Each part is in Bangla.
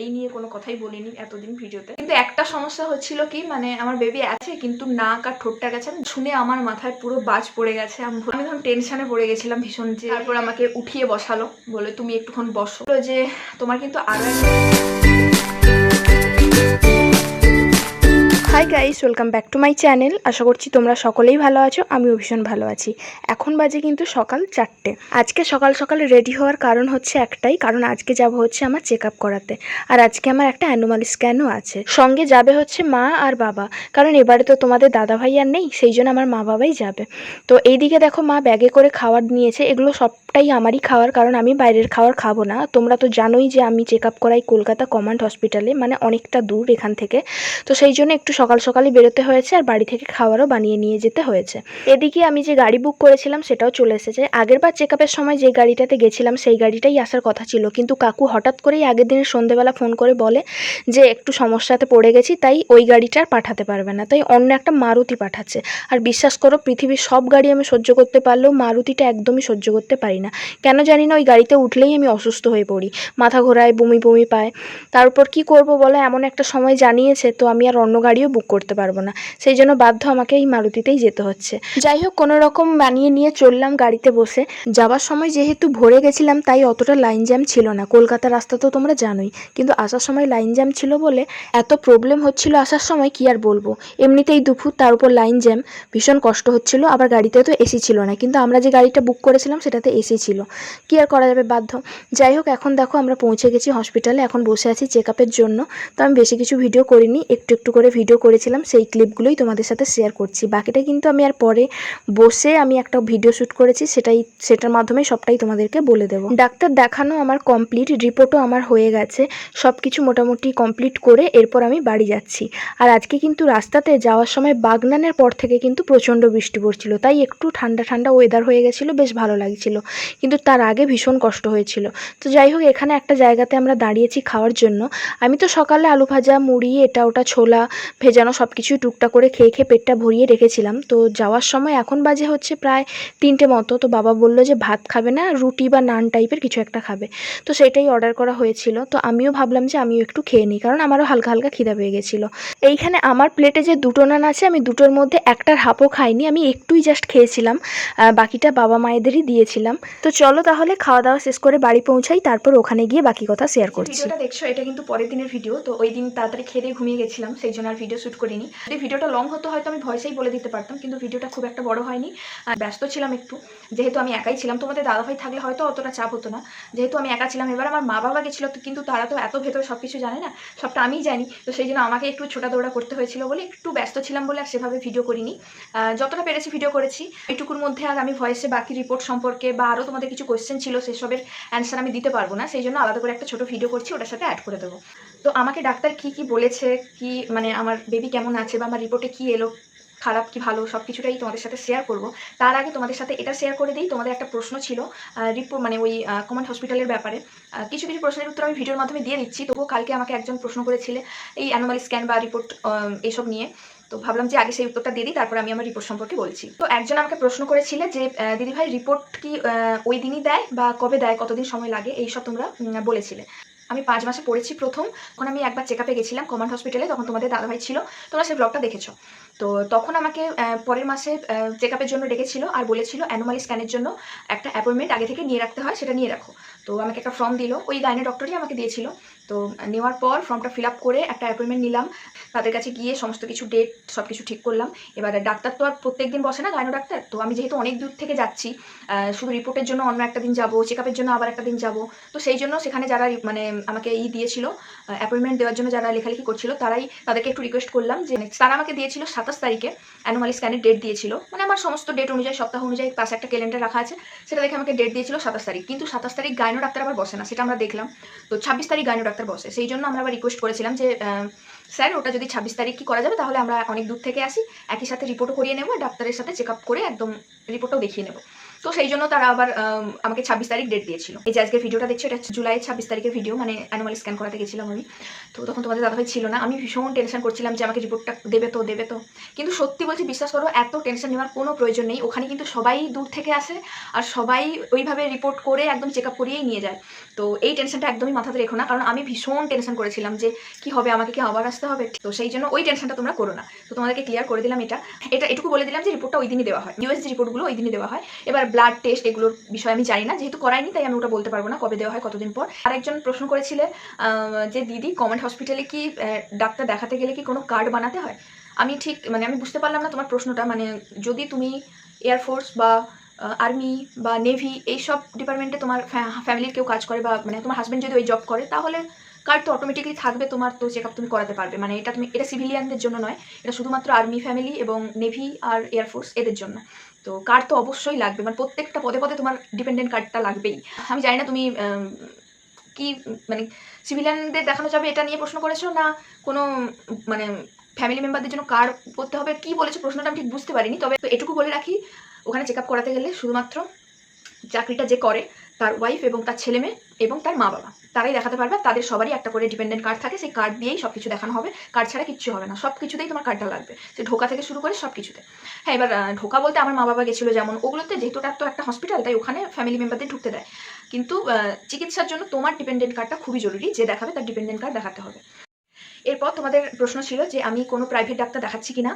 এই নিয়ে কোনো কথাই বলিনি এতদিন ভিডিওতে। কিন্তু একটা সমস্যা হচ্ছিল কি মানে আমার বেবি আছে, কিন্তু নাক আর ঠোঁটটা গেছে আমি শুনে আমার মাথায় পুরো বাজ পড়ে গেছে। আমি ধরুন টেনশনে পড়ে গেছিলাম ভীষণ যে তারপর আমাকে উঠিয়ে বসালো, বলে তুমি একটুক্ষণ বসো। যে, তোমার কিন্তু আরও hi guys welcome back to my channel আশা করছি তোমরা সকলেই ভালো আছো, আমিও ভীষণ ভালো আছি। এখন বাজে কিন্তু সকাল চারটে। আজকে সকাল সকাল রেডি হওয়ার কারণ হচ্ছে একটাই, কারণ আজকে যাব হচ্ছে আমার চেক আপ করাতে। আর আজকে আমার একটা অ্যানোমাল স্ক্যানও আছে। সঙ্গে যাবে হচ্ছে মা আর বাবা। কারণ এবারে তো তোমাদের দাদা ভাই আর নেই, সেই জন্য আমার মা বাবাই যাবে। তো এইদিকে দেখো মা ব্যাগে করে খাবার নিয়েছে, এগুলো সবটাই আমারই খাওয়ার, কারণ আমি বাইরের খাওয়ার খাব না। তোমরা তো জানোই যে আমি চেক আপ করাই কলকাতা কমান্ড হসপিটালে মানে অনেকটা দূর এখান থেকে। তো সেই জন্য একটু সকাল সকালই বেরোতে হয়েছে আর বাড়ি থেকে খাবারও বানিয়ে নিয়ে যেতে হয়েছে। এদিকে আমি যে গাড়ি বুক করেছিলাম সেটাও চলে এসেছে। আগের বার চেক আপের সময় যে গাড়িটাতে গেছিলাম সেই গাড়িটাই আসার কথা ছিল। কিন্তু কাকু হঠাৎ করেই আগের দিনের সন্ধেবেলা ফোন করে বলে যে, একটু সমস্যাতে পড়ে গেছি, তাই ওই গাড়িটা আর পাঠাতে পারবে না। তাই অন্য একটা মারুতি পাঠাচ্ছে। আর বিশ্বাস করো, পৃথিবীর সব গাড়ি আমি সহ্য করতে পারলেও মারুতিটা একদমই সহ্য করতে পারি না। কেন জানি না, ওই গাড়িতে উঠলেই আমি অসুস্থ হয়ে পড়ি। মাথা ঘোরায়, বমি বমি পায়। তারপর কি করব বলো? এমন একটা সময় জানিয়েছে, তো আমি আর অন্য গাড়িও বুক করতে পারব না। সেই জন্য বাধ্য আমাকে এই মারুতিতেই যেতে হচ্ছে। যাই হোক, কোনো রকম বানিয়ে নিয়ে চললাম গাড়িতে বসে। যাওয়ার সময় যেহেতু ভরে গেছিলাম, তাই অতটা লাইন জ্যাম ছিল না। কলকাতার রাস্তা তো তোমরা জানোই। কিন্তু আসার সময় লাইন জ্যাম ছিল বলে এত প্রবলেম হচ্ছিল আসার সময়, কি আর বলব? এমনিতেই দুপুর, তার উপর লাইন জ্যাম ভীষণ কষ্ট হচ্ছিল, আবার গাড়িতে তো এসি ছিল না। কিন্তু আমরা যে গাড়িটা বুক করেছিলাম, সেটাতে এসি ছিল। কি আর করা যাবে, বাধ্য? যাই হোক, এখন দেখো, আমরা পৌঁছে গেছি হসপিটালে এখন বসে আছি চেক জন্য। তো আমি বেশি কিছু ভিডিও করিনি, একটু একটু করে ভিডিও করেছিলাম, সেই ক্লিপগুলোই তোমাদের সাথে শেয়ার করছি। বাকিটা কিন্তু আমি আর পরে বসে আমি একটা ভিডিও শ্যুট করেছি, সেটাই, সেটার মাধ্যমে সবটাই তোমাদেরকে বলে দেবো। ডাক্তার দেখানো আমার কমপ্লিট রিপোর্টও আমার হয়ে গেছে সব কিছু মোটামুটি কমপ্লিট করে এরপর আমি বাড়ি যাচ্ছি। আর আজকে কিন্তু রাস্তাতে যাওয়ার সময় বাগনানের পর থেকে কিন্তু প্রচণ্ড বৃষ্টি পড়ছিল, তাই একটু ঠান্ডা ঠান্ডা ওয়েদার হয়ে গেছিল, বেশ ভালো লাগছিল। কিন্তু তার আগে ভীষণ কষ্ট হয়েছিল। তো যাই হোক, এখানে একটা জায়গাতে আমরা দাঁড়িয়েছি খাওয়ার জন্য। আমি তো সকালে আলু ভাজা, মুড়ি, এটা ওটা, ছোলা ভেজানো সব কিছুই টুকটা করে খেয়ে খেয়ে পেটটা ভরিয়ে রেখেছিলাম। তো যাওয়ার সময় এখন বাজে হচ্ছে প্রায় তিনটে মতো। তো বাবা বলল যে ভাত খাবে না রুটি বা নান টাইপের কিছু একটা খাবে। তো সেটাই অর্ডার করা হয়েছিল। তো আমিও ভাবলাম যে আমিও একটু খেয়ে নিই কারণ আমারও হালকা হালকা খিদা পেয়ে গেছিল। এইখানে আমার প্লেটে যে দুটো নান আছে আমি দুটোর মধ্যে একটার হাফও খাইনি আমি একটুই জাস্ট খেয়েছিলাম। বাকিটা বাবা মায়েদেরই দিয়েছিলাম। তো চলো তাহলে খাওয়া দাওয়া শেষ করে বাড়ি পৌঁছাই তারপর ওখানে গিয়ে বাকি কথা শেয়ার করছি। দেখছ এটা কিন্তু পরের দিনের ভিডিও তো ওই দিন তাড়াতাড়ি খেয়ে ঘুমিয়ে গেছিলাম সেই জন্য আর ভিডিও শ্যুট করিনি। যদি ভিডিওটা লং হতো, হয়তো আমি ভয়েসেই বলে দিতে পারতাম, কিন্তু ভিডিওটা খুব একটা বড় হয়নি। ব্যস্ত ছিলাম একটু। যেহেতু আমি একাই ছিলাম, তোমাদের দাদাভাই থাকলে হয়তো অতটা চাপ হতো না। যেহেতু আমি একা ছিলাম, এবার আমার মা বাবা গেছিল কিন্তু তারা তো এত ভেতরে সব কিছু জানে না, সবটা আমি জানি। তো সেই জন্য আমাকে একটু ছোটা দৌড়া করতে হয়েছিল বলে একটু ব্যস্ত ছিলাম বলে আর সেভাবে ভিডিও করিনি। যতটা পেরেছি ভিডিও করেছি। এইটুকুর মধ্যে আর আমি ভয়েসে বাকি রিপোর্ট সম্পর্কে বা আরও তোমাদের কিছু কোয়েশ্চেন ছিল, সেসবের অ্যান্সার আমি দিতে পারব না। সেই জন্য আলাদা করে একটা ছোট ভিডিও করছি, ওটার সাথে অ্যাড করে দেবো। তো আমাকে ডাক্তার কি কি বলেছে? কি মানে আমার বেবি কেমন আছে বা আমার রিপোর্টে কি এলো? খারাপ কি ভালো? সব কিছুটাই তোমাদের সাথে শেয়ার করব। তার আগে তোমাদের সাথে এটা শেয়ার করে দিই। তোমাদের একটা প্রশ্ন ছিল রিপোর্ট মানে ওই কমান্ড হসপিটালের ব্যাপারে। কিছু কিছু প্রশ্নের উত্তর আমি ভিডিওর মাধ্যমে দিয়ে দিচ্ছি। তবুও কালকে আমাকে একজন প্রশ্ন করেছিলে এই অ্যানোমালি স্ক্যান বা রিপোর্ট এইসব নিয়ে। তো ভাবলাম যে আগে সেই উত্তরটা দিয়ে দিই, তারপরে আমি আমার রিপোর্ট সম্পর্কে বলছি। তো একজন আমাকে প্রশ্ন করেছিলে যে দিদিভাই রিপোর্ট কি ওই দিনই দেয় বা কবে দেয়? কতদিন সময় লাগে? এইসব তোমরা বলেছিলে। আমি পাঁচ মাসে পড়েছি প্রথম। তখন আমি একবার চেক আপে গেছিলাম কমান্ড হসপিটালে, তখন তোমাদের দাদাভাই ছিল। তোমরা সেই ব্লগটা দেখেছ। তো তখন আমাকে পরের মাসে চেক আপের জন্য ডেকেছিল আর বলেছিল অ্যানোমালি স্ক্যানের জন্য একটা অ্যাপয়েন্টমেন্ট আগে থেকে নিয়ে রাখতে হয়, সেটা নিয়ে রাখো। তো আমাকে একটা ফর্ম দিল। ওই গাইনে ডক্টরই আমাকে দিয়েছিল। তো নেওয়ার পর ফর্মটা ফিল আপ করে একটা অ্যাপয়েন্টমেন্ট নিলাম। তাদের কাছে গিয়ে সমস্ত কিছু ডেট সব কিছু ঠিক করলাম। এবারে ডাক্তার তো আর প্রত্যেক দিন বসে না গাইনো ডাক্তার তো আমি যেহেতু অনেক দূর থেকে যাচ্ছি শুধু রিপোর্টের জন্য অন্য একটা দিন যাব চেক আপের জন্য আবার একটা দিন যাব। তো সেই জন্য সেখানে যারা মানে আমাকে ই দিয়েছিল অ্যাপয়েন্টমেন্ট দেওয়ার জন্য যারা লেখালেখি করছিল, তারাই তাদেরকে একটু রিকোয়েস্ট করলাম যে তারা আমাকে দিয়েছিল সাতাশ তারিখে অ্যানোমালি স্ক্যানের ডেট দিয়েছিল। মানে আমার সমস্ত ডেট অনুযায়ী, সপ্তাহ অনুযায়ী পাশে একটা ক্যালেন্ডার রাখা আছে, সেটা দেখে আমাকে ডেট দিয়েছিল সাতাশ তারিখ। কিন্তু সাতাশ তারিখ গাইনো ডাক্তার আবার বসে না, সেটা আমরা দেখলাম। তো ছাব্বিশ তারিখ গাইনো ডাক্তার বসে। সেই জন্য আমরা আবার রিকোয়েস্ট করেছিলাম যে স্যার, ওটা যদি ছাব্বিশ তারিখ কি করা যাবে? তাহলে আমরা অনেক দূর থেকে আসি। একই সাথে রিপোর্টও করিয়ে নেব, ডাক্তারের সাথে চেক আপ করে একদম রিপোর্টও দেখিয়ে নেব। তো সেই জন্য তারা আবার আমাকে ছাব্বিশ তারিখ ডেট দিয়েছিল। এই যে আজকের ভিডিওটা দেখছ, এটা জুলাই ছাব্বিশ তারিখের ভিডিও মানে অ্যানুয়াল স্ক্যান করাতে গেছিলাম আমি। তো তখন তোমাদের দাদাভাই ছিল না। আমি ভীষণ টেনশন করছিলাম যে আমাকে রিপোর্টটা দেবে তো দেবে তো। কিন্তু সত্যি বলছি, বিশ্বাস করো, এত টেনশন নেওয়ার কোনো প্রয়োজন নেই। ওখানে কিন্তু সবাই দূর থেকে আসে আর সবাই ওইভাবে রিপোর্ট করে একদম চেক আপ করিয়েই নিয়ে যায়। তো এই টেনশনটা একদমই মাথাতে রেখো না, কারণ আমি ভীষণ টেনশন করেছিলাম যে কি হবে, আমাকে কি আবার আসতে হবে? তো সেই জন্য ওই টেনশনটা তোমরা করো না। তো তোমাদেরকে ক্লিয়ার করে দিলাম এটা। এটা এটুকু বলে দিলাম যে রিপোর্টটা ওই দিনই দেওয়া হয়। ইউএসজি রিপোর্টগুলো ওই দিনই দেওয়া হয়। এবার ব্লাড টেস্ট এগুলোর বিষয়ে আমি জানি না, যেহেতু করাইনি তাই আমি ওটা বলতে পারব না কবে দেওয়া হয়, কতদিন পর। আরেকজন প্রশ্ন করেছিলে যে দিদি কমেন্ট হসপিটালে কি ডাক্তার দেখাতে গেলে কি কোনো কার্ড বানাতে হয়? আমি ঠিক মানে আমি বুঝতে পারলাম না তোমার প্রশ্নটা মানে যদি তুমি এয়ারফোর্স বা আর্মি বা নেভি এইসব ডিপার্টমেন্টে তোমার ফ্যামিলির কেউ কাজ করে বা মানে তোমার হাজব্যান্ড যদি ওই জব করে, তাহলে কার্ড তো অটোমেটিকলি থাকবে তোমার তো চেক আপ তুমি করাতে পারবে। মানে এটা তুমি, এটা সিভিলিয়ানদের জন্য নয়, এটা শুধুমাত্র আর্মি ফ্যামিলি এবং নেভি আর এয়ারফোর্স এদের জন্য। তো কার্ড তো অবশ্যই লাগবে। মানে প্রত্যেকটা পদে পদে তোমার ডিপেন্ডেন্ট কার্ডটা লাগবেই। আমি জানি না তুমি কি মানে সিভিলিয়ানদের দেখানো যাবে এটা নিয়ে প্রশ্ন করেছ না কোনো মানে ফ্যামিলি মেম্বারদের জন্য কার্ড করতে হবে? কি বলেছ? প্রশ্নটা আমি ঠিক বুঝতে পারিনি। তবে এটুকু বলে রাখি, ওখানে চেক আপ করাতে গেলে শুধুমাত্র চাকরিটা যে করে, তার ওয়াইফ এবং তার ছেলে মেয়ে এবং তার মা বাবা। তারাই দেখাতে পারবে, তাদের সবারই একটা করে ডিপেন্ডেন্ট কার্ড থাকে, সেই কার্ড দিয়েই সব কিছু দেখানো হবে। কার্ড ছাড়া কিচ্ছু হবে না সব কিছুতেই তোমার কার্ডটা লাগবে। সে ঢোকা থেকে শুরু করে সব কিছুতে হ্যাঁ এবার ঢোকা বলতে আমার মা বাবা গেছিল যেমন ওগুলোতে, যেহেতু ওটা তো একটা হসপিটাল তাই ওখানে ফ্যামিলি মেম্বারদের ঢুকতে দেয়। কিন্তু চিকিৎসার জন্য তোমার ডিপেন্ডেন্ট কার্ডটা খুবই জরুরি, যে দেখাবে তার ডিপেন্ডেন্ট কার্ড দেখাতে হবে। এরপর তোমাদের প্রশ্ন ছিল যে, আমি কোনো প্রাইভেট ডাক্তার দেখাচ্ছি কিনা?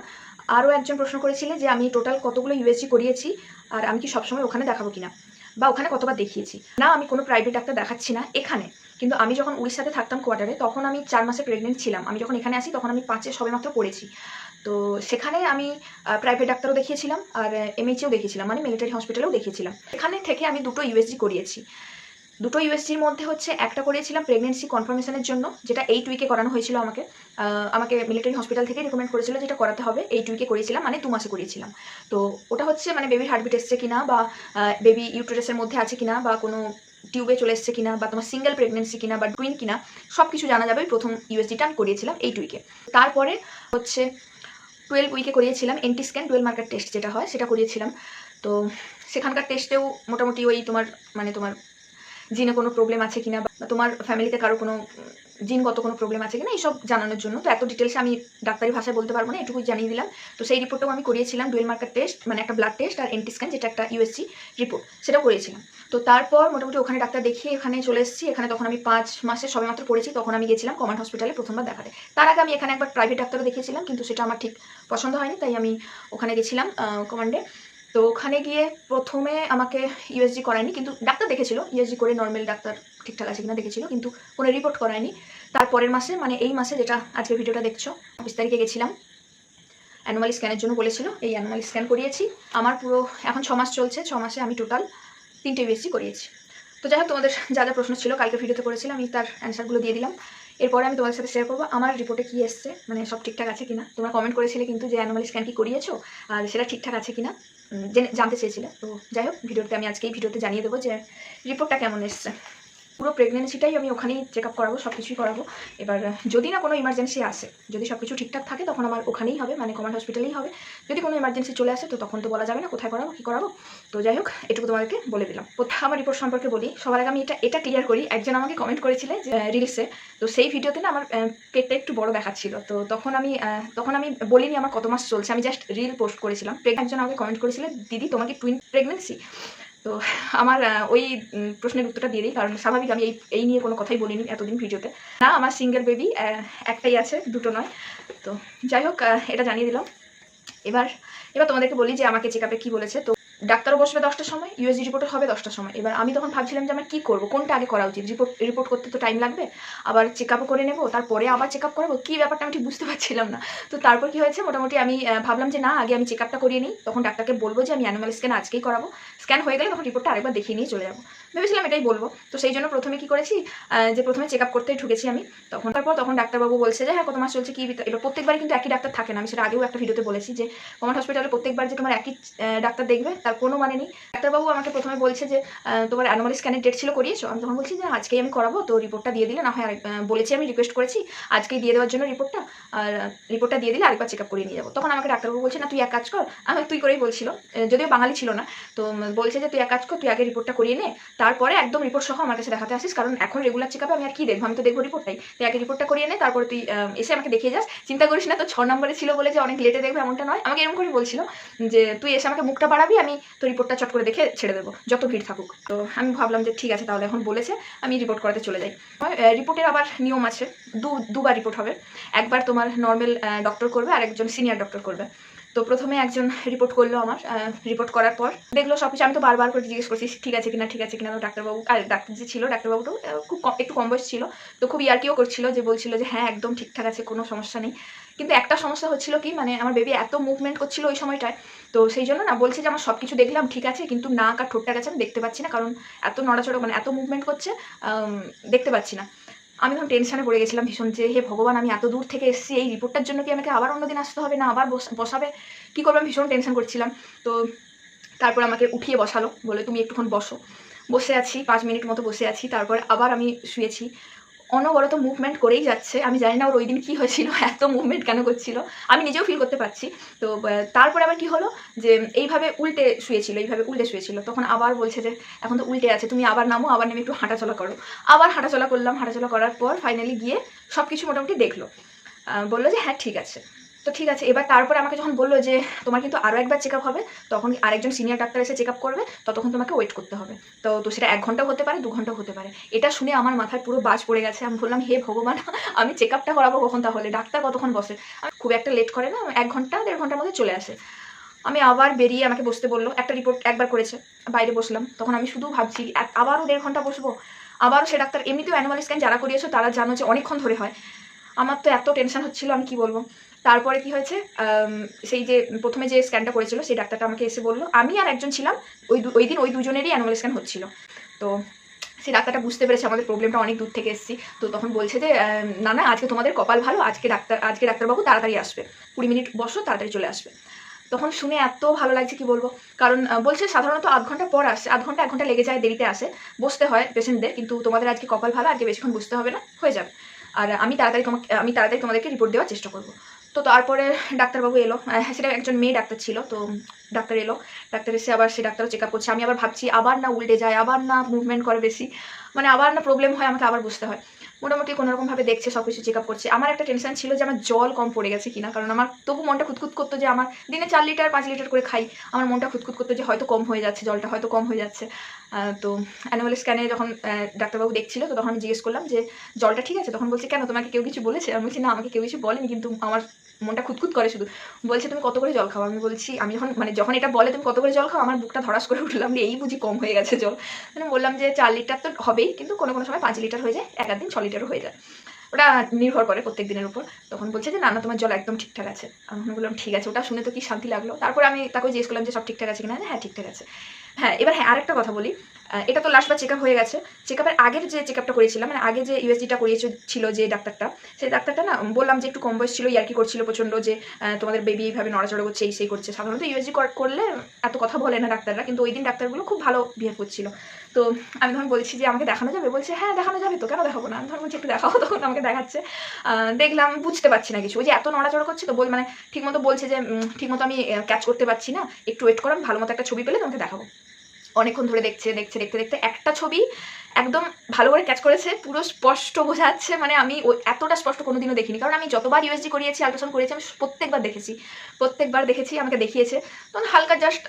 আরও একজন প্রশ্ন করেছিলে যে, আমি টোটাল কতগুলো ইউএসজি করিয়েছি? আর আমি কি সবসময় ওখানে দেখাবো কিনা? বা ওখানে কতবার দেখিয়েছি। না, আমি কোনো প্রাইভেট ডাক্তার দেখাচ্ছি না, এখানে। কিন্তু আমি যখন উড়িষ্যাতে থাকতাম কোয়ার্টারে তখন আমি চার মাসে প্রেগনেন্ট ছিলাম। আমি যখন এখানে আসি, তখন আমি পাঁচে সবেমাত্র পড়েছি। তো সেখানে আমি প্রাইভেট ডাক্তারও দেখিয়েছিলাম, আর এমএইচেও দেখিয়েছিলাম মানে মিলিটারি হসপিটালেও দেখিয়েছিলাম। এখানে থেকে আমি দুটো ইউএসজি করিয়েছি। দুটো ইউএসজির মধ্যে হচ্ছে একটা করিয়েছিলাম প্রেগনেন্সি কনফার্মেশনের জন্য, যেটা এইট উইকে করানো হয়েছিল আমাকে। আমাকে মিলিটারি হসপিটাল থেকে রেকমেন্ড করেছিল যেটা করাতে হবে। এইট উইকে করিয়েছিলাম মানে দু মাসে করিয়েছিলাম তো ওটা হচ্ছে মানে বেবির হার্টবিট এসছে কিনা বা বেবি ইউটেরাসের মধ্যে আছে কিনা বা কোনো টিউবে চলে এসছে কিনা বা তোমার সিঙ্গেল প্রেগনেন্সি কিনা বা টুইন কিনা সব কিছু জানা যাবে। প্রথম ইউএসজিটা আমি করিয়েছিলাম এইট উইকে তারপরে হচ্ছে টুয়েলভ উইকে করিয়েছিলাম NT scan twelve marker test যেটা হয়, সেটা করিয়েছিলাম। তো সেখানকার টেস্টেও মোটামুটি ওই তোমার মানে তোমার জিনে কোনো প্রবলেম আছে কিনা বা তোমার ফ্যামিলিতে কারও কোনো জিনগত কোনো প্রবলেম আছে কিনা, এইসব জানানোর জন্য। তো এত ডিটেলসে আমি ডাক্তারি ভাষায় বলতে পারব না, এটুকুই জানিয়ে দিলাম। তো সেই রিপোর্টটাও আমি করিয়েছিলাম ডুয়েল মার্কার টেস্ট মানে একটা ব্লাড টেস্ট আর এনটি স্ক্যান যেটা একটা ইউএসসি রিপোর্ট সেটাও করিয়েছিলাম। তো তারপর মোটামুটি ওখানে ডাক্তার দেখিয়ে এখানে চলে এসেছি। এখানে তখন আমি পাঁচ মাসে সবেমাত্র পড়েছি, তখন আমি গেছিলাম কমান্ড হসপিটালে প্রথমবার দেখাতে। তার আগে আমি এখানে একবার প্রাইভেট ডাক্তারও দেখিয়েছিলাম, কিন্তু সেটা আমার ঠিক পছন্দ হয়নি, তাই আমি ওখানে গেছিলাম কমান্ডে তো ওখানে গিয়ে প্রথমে আমাকে ইউএসজি করায়নি, কিন্তু ডাক্তার দেখেছিল ইউএসজি করে নর্মাল ডাক্তার ঠিকঠাক আছে কিনা দেখেছিল, কিন্তু কোনো রিপোর্ট করায়নি। তারপরের মাসে মানে এই মাসে যেটা আজকে ভিডিওটা দেখছ বিশ তারিখে গেছিলাম। অ্যানুয়াল স্ক্যানের জন্য বলেছিল, এই অ্যানুয়াল স্ক্যান করিয়েছি। আমার পুরো, এখন ছ মাস চলছে, ছ মাসে আমি টোটাল তিনটে ইউএসজি করিয়েছি। তো যাই হোক, তোমাদের যা যা প্রশ্ন ছিল, কালকে ভিডিওতে করেছিলাম, আমি তার অ্যান্সারগুলো দিয়ে দিলাম। এরপরে আমি তোমাদের সাথে শেয়ার করব, আমার রিপোর্টে কী এসছে মানে সব ঠিকঠাক আছে কিনা? তোমরা কমেন্ট করেছিলে কিন্তু যে অ্যানুয়াল স্ক্যান কি করিয়েছো, আর সেটা ঠিকঠাক আছে কিনা? জেনে, জানতে চেয়েছিলে। তো যাই হোক ভিডিওতে আমি আজকে এই ভিডিওতে জানিয়ে দেবো যে রিপোর্টটা কেমন এসছে। পুরো প্রেগনেন্সিটাই আমি ওখানেই চেক আপ করাবো সব কিছুই করাবো। এবার, যদি না কোনো ইমার্জেন্সি আসে, যদি সব কিছু ঠিকঠাক থাকে, তখন আমার ওখানেই হবে মানে কমান্ড হসপিটালেই হবে। যদি কোনো ইমার্জেন্সি চলে আসে, তো তখন তো বলা যাবে না কোথায় করাবো, কী করাবো। তো যাই হোক, এটুকু তোমাদেরকে বলে দিলাম। প্রথম আমার রিপোর্ট সম্পর্কে বলি। সবার আগে আমি এটা এটা ক্লিয়ার করি। একজন আমাকে কমেন্ট করেছিলে যে রিলসে তো সেই ভিডিওতে না আমার পেটটা একটু বড় দেখাচ্ছিল। তো তখন আমি তখন আমি বলিনি আমার কত মাস চলছে। আমি জাস্ট রিল পোস্ট করেছিলাম। একজন আমাকে কমেন্ট করেছিল, দিদি, তোমাকে টুইন প্রেগনেন্সি তো আমার ওই প্রশ্নের উত্তরটা দিয়ে দিই, কারণ স্বাভাবিক আমি এই এই নিয়ে কোনো কথাই বলিনি এতদিন ভিডিওতে। না, আমার সিঙ্গেল বেবি একটাই আছে, দুটো নয়। তো যাই হোক এটা জানিয়ে দিলাম। এবার এবার তোমাদেরকে বলি যে আমাকে চেক আপে কী বলেছে। তো ডাক্তারও বসবে দশটার সময় ইউএসজি রিপোর্টও হবে দশটার সময়। এবার আমি তখন ভাবছিলাম যে আমার কী করব, কোনটা আগে করা উচিত? রিপোর্ট রিপোর্ট করতে তো টাইম লাগবে। আবার চেক আপও করে নেব, তারপরে আবার চেক আপ করব, কী ব্যাপারটা আমি ঠিক বুঝতে পারছিলাম না। তো তারপর কি হয়েছে? মোটামুটি আমি ভাবলাম যে না, আগে আমি চেক আপটা করিয়ে নিই। তখন ডাক্তারকে বলব যে আমি অ্যানিমাল স্ক্যান আজকেই করাবো। স্ক্যান হয়ে গেলে তখন রিপোর্টটা আরেকবার দেখিয়ে নিয়ে চলে যাব। ভেবেছিলাম এটাই বলব। তো সেই জন্য প্রথমে কি করেছি যে প্রথমে চেক আপ করতেই ঢুকেছি আমি, তখন তারপর তখন ডাক্তারবাবু বলছে যে হ্যাঁ কত মাস চলছে, কি এবার প্রত্যেকবারই কিন্তু একই ডাক্তার থাকে না। আমি সেটা আগেও একটা ভিডিওতে বলেছি যে, কমন হসপিটালে প্রত্যেকবার যে তোমার একই ডাক্তার দেখবে, তার কোনো মানে নেই। ডাক্তারবাবু আমাকে প্রথমে বলছে যে তোমার অ্যানোমালি স্ক্যানের ডেট ছিল করিয়েছো? আমি তখন বলছি যে আজকেই আমি করাবো, তো রিপোর্টটা দিয়ে দিলে না হয় বলেছি আমি রিকোয়েস্ট করেছি, আজকেই দিয়ে দেওয়ার জন্য রিপোর্টটা আর রিপোর্টটা দিয়ে দিলে আরেকবার চেক আপ করিয়ে নিয়ে যাব। তখন আমাকে ডাক্তারবাবু বলছে, না, তুই এক কাজ কর। আমি তুই করেই বলছিল যদিও বাঙালি ছিল না, তো বলছে যে, তুই এক কাজ কর, তুই আগে রিপোর্টটা করিয়ে নে, তারপরে একদম রিপোর্ট সহ আমার কাছে দেখাতে আসিস, কারণ এখন রেগুলার চেক আপে আমি আর কি দেখব? আমি তো দেখব রিপোর্টটাই তুই আগে রিপোর্টটা করিয়ে নে, তারপরে তুই এসে আমাকে দেখিয়ে যাস। চিন্তা করিস না তো ছ নম্বরে ছিল বলে যে, অনেক লেটে দেখবে, এমনটা নয়। আমাকে এরকম করে বলছিল যে, তুই এসে আমাকে মুখটা বাড়াবি, আমি তো রিপোর্টটা চট করে দেখে ছেড়ে দেবো, যত ভিড় থাকুক। তো আমি ভাবলাম যে, ঠিক আছে, তাহলে এখন বলেছে, আমি রিপোর্ট করাতে চলে যাই। রিপোর্টের আবার নিয়ম আছে। দু, দুবার রিপোর্ট হবে। একবার তোমার নর্মাল ডক্টর করবে আর একজন সিনিয়র ডক্টর করবে। তো প্রথমে একজন রিপোর্ট করল আমার রিপোর্ট করার পর। দেখল সব কিছু, আমি তো বারবার করে জিজ্ঞেস করছি, ঠিক আছে কিনা, ঠিক আছে কিনা? তো ডাক্তারবাবু, আর ডাক্তার যে ছিল ডাক্তারবাবুটাও খুব একটু কম বয়স ছিল। তো খুব ইয়ার্কিও করছিল যে, বলছিল যে হ্যাঁ একদম ঠিকঠাক আছে, কোনো সমস্যা নেই। কিন্তু একটা সমস্যা হচ্ছিল কি মানে আমার বেবি এত মুভমেন্ট করছিল ওই সময়টায়, তো সেই জন্য না বলছে যে, আমার সব কিছু দেখলাম, ঠিক আছে, কিন্তু নাক আর ঠোঁটটা গেছে, আমি দেখতে পাচ্ছি না, কারণ এত নড়াচড়া মানে এত মুভমেন্ট করছে দেখতে পাচ্ছি না। আমি তখন টেনশনে পড়ে গেছিলাম ভীষণ যে, হে ভগবান, আমি এত দূর থেকে এসেছি, এই রিপোর্টটার জন্য কি আমাকে আবার অন্যদিন আসতে হবে না? আবার বস- বসাবে? কী করব? আমি ভীষণ টেনশন করছিলাম। তো তারপর আমাকে উঠিয়ে বসালো, বলে তুমি একটুক্ষণ বসো। বসে আছি, পাঁচ মিনিট মতো বসে আছি, তারপর আবার আমি শুয়েছি। অনবরত মুভমেন্ট করেই যাচ্ছে। আমি জানি না ওর ওই দিন কী হয়েছিল, এত মুভমেন্ট কেন করছিল। আমি নিজেও ফিল করতে পারছি। তো তারপরে আবার কি হলো যে, এইভাবে উল্টে শুয়েছিল, এইভাবে উল্টে শুয়েছিল। তখন আবার বলছে যে, এখন তো উল্টে আছে, তুমি আবার নামো, আবার নেমে একটু হাঁটাচলা করো। আবার হাঁটাচলা করলাম, হাঁটাচলা করার পর ফাইনালি গিয়ে সব কিছু মোটামুটি দেখল। বলল যে হ্যাঁ ঠিক আছে। তো ঠিক আছে, এবার তারপরে আমাকে যখন বলল যে তোমার কিন্তু আরও একবার চেক হবে, তখন আরেকজন সিনিয়র ডাক্তার এসে চেক করবে, ততক্ষণ তোমাকে ওয়েট করতে হবে। তো তো সেটা এক ঘন্টাও হতে পারে, দু ঘন্টাও হতে পারে। এটা শুনে আমার মাথায় পুরো বাজ পড়ে গেছে। আমি বললাম, হে ভগবান, আমি চেক আপটা করাবো কখন তাহলে? ডাক্তার কতক্ষণ বসে? আমি খুব একটা লেট করে না, এক ঘণ্টা, দেড় ঘণ্টার মধ্যে চলে আসে। আমি আবার বেরিয়ে আমাকে বসতে বলল, একটা রিপোর্ট একবার করেছে, বাইরে বসলাম। তখন আমি শুধু ভাবছি আবারও দেড় ঘণ্টা বসবো? আবারও সে ডাক্তার এমনিতেও অ্যানিমাল স্ক্যান যারা করিয়েছো, তারা জানো যে অনেকক্ষণ ধরে হয়। আমার তো এত টেনশন হচ্ছিল, আমি কি বলব? তারপরে কি হয়েছে? সেই যে প্রথমে যে স্ক্যানটা করেছিল, সেই ডাক্তারটা আমাকে এসে বলল, আমি আর একজন ছিলাম, ওই ওই দিন ওই দুজনেরই অ্যানুয়াল স্ক্যান হচ্ছিল। তো সেই ডাক্তারটা বুঝতে পেরেছে, আমাদের প্রবলেমটা অনেক দূর থেকে এসেছি। তো তখন বলছে যে না না, আজকে তোমাদের কপাল ভালো, আজকে ডাক্তার, আজকে ডাক্তারবাবু তাড়াতাড়ি আসবে। কুড়ি মিনিট বসো, তাড়াতাড়ি চলে আসবে। তখন শুনে এত ভালো লাগছে, কি বলব? কারণ বলছে সাধারণত আধ ঘণ্টা পর আসে, আধ ঘণ্টা, এক ঘণ্টা লেগে যায়, দেরিতে আসে। বসতে হয় পেশেন্টদের, কিন্তু তোমাদের আজকে কপাল ভালো, আজকে বেশিক্ষণ বুঝতে হবে না, হয়ে যাবে। আর আমি তাড়াতাড়ি তোমাকে, আমি তাড়াতাড়ি তোমাদেরকে রিপোর্ট দেওয়ার চেষ্টা করব। তো তারপরে ডাক্তারবাবু এলো। হ্যাঁ সেটা একজন মেয়ে ডাক্তার ছিল, তো ডাক্তার এলো। ডাক্তার এসে আবার সে ডাক্তারও চেক আপ করছে। আমি আবার ভাবছি, আবার না উল্টে যায়, আবার না মুভমেন্ট করে বেশি। মানে আবার না প্রবলেম হয়, আমাকে আবার বুঝতে হয়। মোটামুটি কোনোরকমভাবে দেখছে সব কিছু চেক আপ করছে। আমার একটা টেনশন ছিল যে আমার জল কম পড়ে গেছে কিনা, কারণ আমার তবু মনটা খুঁতখুত করতো যে আমার দিনে চার লিটার, পাঁচ লিটার করে খাই। আমার মনটা খুঁতখুত করতো যে হয়তো কম হয়ে যাচ্ছে, জলটা হয়তো কম হয়ে যাচ্ছে। তো অ্যানুয়াল স্ক্যানে যখন ডাক্তারবাবু দেখছিল, তো তখন আমি জিজ্ঞেস করলাম যে, জলটা ঠিক আছে? তখন বলছে, কেন? তোমাকে কেউ কিছু বলেছে? আমি বলছি, না, আমাকে কেউ কিছু বলেনি, কিন্তু আমার মনটা খুঁতখুত করে শুধু। বলছে, তুমি কত করে জল খাও? আমি বলছি, আমি যখন মানে যখন এটা বলে, তুমি কত করে জল খাও? আমার বুকটা ধরাস করে উঠলাম এই বুঝি কম হয়ে গেছে জল। মানে বললাম যে, চার লিটার তো হবেই, কিন্তু কোনো কোনো সময় পাঁচ লিটার হয়ে যায়, এক দিন ছ লিটারও হয়ে যায়। ওটা নির্ভর করে প্রত্যেক দিনের উপর। তখন বলছে যে, না না, তোমার জল একদম ঠিকঠাক আছে। আমি বললাম, ঠিক আছে। ওটা শুনে তো কি শান্তি লাগল। তারপর আমি তাকে জিজ্ঞেস করলাম যে, সব ঠিকঠাক আছে কিনা? হ্যাঁ ঠিকঠাক আছে। হ্যাঁ এবার হ্যাঁ আরেকটা কথা বলি। এটা তো লাস্ট বার চেক হয়ে গেছে। চেক আগের যে চেক আপটা করেছিলাম মানে আগে যে ইউএসজিটা করিয়েছিল যে ডাক্তারটা, সেই ডাক্তারটা না বললাম যে একটু কম বয়স ছিল, ইয়ার্কি করছিল প্রচণ্ড যে তোমাদের বেবি এইভাবে নড়াচড়া করছে, এই সেই করছে। সাধারণত ইউএসজি করলে এত কথা বলে না ডাক্তাররা, কিন্তু ওই দিন ডাক্তারগুলো খুব ভালো বিহেভ করছিল। তো আমি তখন বলছি যে, আমাকে দেখানো যাবে? বলছে হ্যাঁ দেখানো যাবে তো, কেন দেখাবো না? আমি একটু দেখাও তখন আমাকে দেখাচ্ছে। দেখলাম, বুঝতে পারছি না কিছু। ওই যে এত নড়াচড়া করছে তো, বল মানে ঠিকমতো বলছে যে ঠিকমতো আমি ক্যাচ করতে পারছি না। একটু ওয়েট করো, আমি ভালো মতো একটা ছবি পেলে তোমাকে দেখাবো। অনেকক্ষণ ধরে দেখছে দেখছে, দেখতে দেখতে একটা ছবি একদম ভালো করে ক্যাচ করেছে, পুরো স্পষ্ট বোঝা যাচ্ছে মানে আমি ওই এতটা স্পষ্ট কোনোদিনও দেখিনি। কারণ আমি যতবার ইউএসজি করিয়েছি আল্ট্রাসাউন্ড করেছি আমি প্রত্যেকবার দেখেছি প্রত্যেকবার দেখেছি, আমাকে দেখিয়েছে। তখন হালকা জাস্ট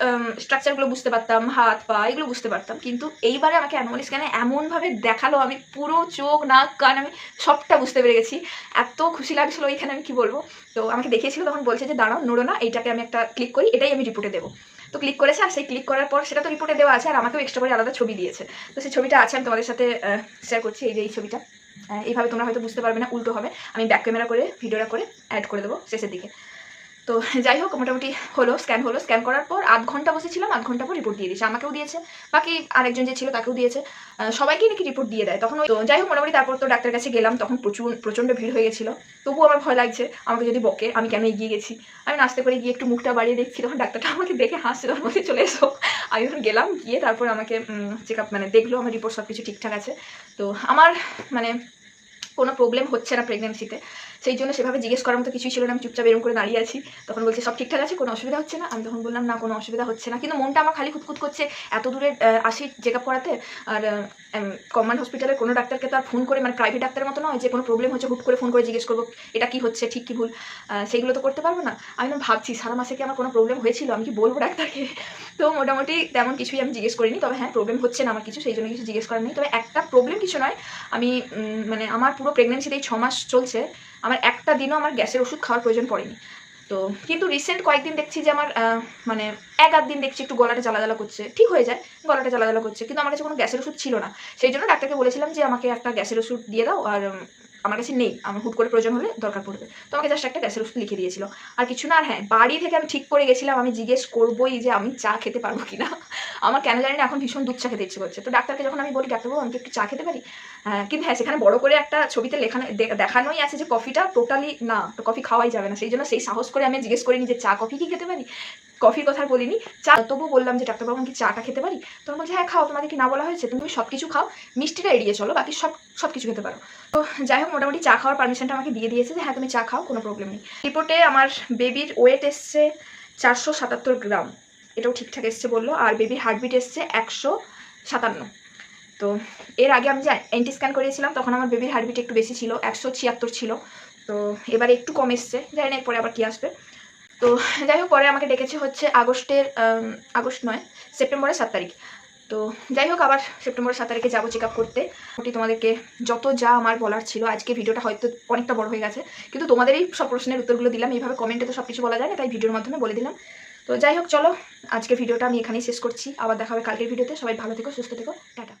স্ট্রাকচারগুলো বুঝতে পারতাম, হাত, পা, এগুলো বুঝতে পারতাম। কিন্তু এইবারে আমাকে অ্যানোমালি স্ক্যানে এমনভাবে দেখাল, আমি পুরো চোখ, নাক, কান, আমি সবটা বুঝতে পেরে গেছি। এত খুশি লাগছিল ওইখানে, আমি কি বলব? তো আমাকে দেখিয়েছিল, তখন বলছে যে, দাঁড়াও, নোড়ো না, এইটাকে আমি একটা ক্লিক করি, এটাই আমি রিপোর্টে দেবো। তো ক্লিক করেছে, আর সেই ক্লিক করার পর সেটা তো রিপোর্টে দেওয়া আছে, আর আমাকেও এক্সট্রা করে আলাদা ছবি দিয়েছে। তো সেই ছবিটা আছে, আমি তোমাদের সাথে শেয়ার করছি এই যে এই ছবিটা। এইভাবে তোমরা হয়তো বুঝতে পারবে না, উল্টো হবে। আমি ব্যাক ক্যামেরা করে ভিডিওটা করে অ্যাড করে দেবো শেষের দিকে। তো যাই হোক, মোটামুটি হলো স্ক্যান হলো। স্ক্যান করার পর আধ ঘণ্টা বসেছিলাম, আধ ঘণ্টা পর রিপোর্ট দিয়ে দিয়েছে। আমাকেও দিয়েছে। বাকি আরেকজন যে ছিল তাকেও দিয়েছে। সবাইকেই নাকি রিপোর্ট দিয়ে দেয়। তখন তো যাই হোক, মোটামুটি তারপর তো ডাক্তার কাছে গেলাম। তখন প্রচুর, প্রচণ্ড ভিড় হয়ে গেছিল। তবুও আমার ভয় লাগছে, আমাকে যদি বকে, আমি কেন এগিয়ে গেছি? আমি নাচতে করে গিয়ে একটু মুখটা বাড়িয়ে দেখছি। তখন ডাক্তারটা আমাকে দেখে হাসছে, তখন বলছে, চলে এসো। আমি তখন গেলাম, গিয়ে তারপর আমাকে চেক আপ মানে দেখল, আমার রিপোর্ট সব কিছু ঠিকঠাক আছে। তো আমার মানে কোনো প্রবলেম হচ্ছে না প্রেগনেন্সিতে সেই জন্য সেভাবে জিজ্ঞেস করার মতো কিছুই ছিল না। আমি চুপচাপ এরকম করে দাঁড়িয়ে আছি। তখন বলছে, সব ঠিকঠাক আছে? কোনো অসুবিধা হচ্ছে না? আমি তখন বললাম, না, কোনো অসুবিধা হচ্ছে না। কিন্তু মনটা আমার খালি খুঁতখুত করছে এত দূরে আসি চেক আপ করাতে। আর কমান্ড হসপিটালের কোনো ডাক্তারকে তো আর ফোন করে মানে প্রাইভেট ডাক্তারের মতো নয় যে, কোনো প্রবলেম হচ্ছে? হুট করে ফোন করে জিজ্ঞেস করব, এটা কি হচ্ছে? ঠিক কি ভুল? সেইগুলো তো করতে পারব না। আমি ভাবছি, সারা মাসে কি আমার কোনো প্রবলেম হয়েছিল? আমি কি বলব ডাক্তারকে? তো মোটামুটি তেমন কিছুই আমি জিজ্ঞেস করিনি। তবে হ্যাঁ প্রবলেম হচ্ছে না আমার কিছু, সেই জন্য কিছু জিজ্ঞেস করার নেই। তবে একটা প্রবলেম কিছু নয়, আমি মানে আমার পুরো প্রেগনেন্সিতে এই মাস চলছে, আমার একটা দিনও আমার গ্যাসের ওষুধ খাওয়ার প্রয়োজন পড়েনি। তো কিন্তু রিসেন্ট কয়েকদিন দেখছি যে আমার মানে এক আধ দিন দেখছি একটু গলাটা জ্বালা জ্বালা করছে। ঠিক হয়ে যায়, গলাটা জ্বালা জ্বালা করছে, কিন্তু আমার কাছে কোনো গ্যাসের ওষুধ ছিল না। সেই জন্য ডাক্তারকে বলেছিলাম যে আমাকে একটা গ্যাসের ওষুধ দিয়ে দাও, আর আমার কাছে নেই আমার হুট করে প্রয়োজন হলে দরকার পড়বে। তো আমাকে জাস্ট একটা গ্যাসের ওষুধ লিখে দিয়েছিল। আর কিছু না আর হ্যাঁ বাড়ি থেকে আমি ঠিক করে গেছিলাম আমি জিজ্ঞেস করবোই যে আমি চা খেতে পারব কিনা। আমার কেন জানি না এখন ভীষণ দুধ চা খেতে ইচ্ছে করছে। তো ডাক্তারকে যখন আমি বলি ডাক্তারবাবু আমি একটু চা খেতে পারি? হ্যাঁ, কিন্তু হ্যাঁ সেখানে বড় করে একটা ছবিতে লেখানো দেখানোই আছে যে কফিটা টোটালি না কফি খাওয়াই যাবে না। সেই জন্য সেই সাহস করে আমি জিজ্ঞেস করিনি যে চা কফি কি খেতে পারি? কফির কথা বলিনি। চা তবু বললাম যে, ডাক্তারবাবু, আমি কি চাটা খেতে পারি? তখন বলছে হ্যাঁ খাও, তোমাকে কি না বলা হয়েছে? তুমি সব কিছু খাও, মিষ্টিটা এড়িয়ে চলো, বাকি সব সব কিছু খেতে পারো। তো যাই হোক, মোটামুটি চা খাওয়ার পারমিশনটা আমাকে দিয়ে দিয়েছে যে হ্যাঁ তুমি চা খাও, কোনো প্রবলেম নেই। রিপোর্টে আমার বেবির ওয়েট এসছে চারশো সাতাত্তর গ্রাম। এটাও ঠিকঠাক এসছে বলল, আর বেবির হার্টবিট এসছে একশো সাতান্ন। তো এর আগে আমি যে অ্যান্টি স্ক্যান করিয়েছিলাম, তখন আমার বেবির হার্টবিট একটু বেশি ছিল, একশো ছিয়াত্তর ছিল। তো এবারে একটু কম এসছে, জানি না, এরপরে আবার কী আসবে। তো যাই হোক, পরে আমাকে ডেকেছে হচ্ছে আগস্টের আগস্ট নয়, সেপ্টেম্বরের সাত তারিখ। তো যাই হোক, আবার সেপ্টেম্বরের সাত তারিখে যাব চেক আপ করতে। মোটামুটি তোমাদেরকে যত যা আমার বলার ছিল, আজকে ভিডিওটা হয়তো অনেকটা বড় হয়ে গেছে, কিন্তু তোমাদের এই সব প্রশ্নের উত্তরগুলো দিলাম। এইভাবে কমেন্টে তো সব কিছু বলা যায় না, তাই ভিডিওর মাধ্যমে বলে দিলাম। তো যাই হোক, চলো, আজকে ভিডিওটা আমি এখানেই শেষ করছি। আবার দেখা হবে কালকের ভিডিওতে। সবাই ভালো থেকো, সুস্থ থেকো। টাটা।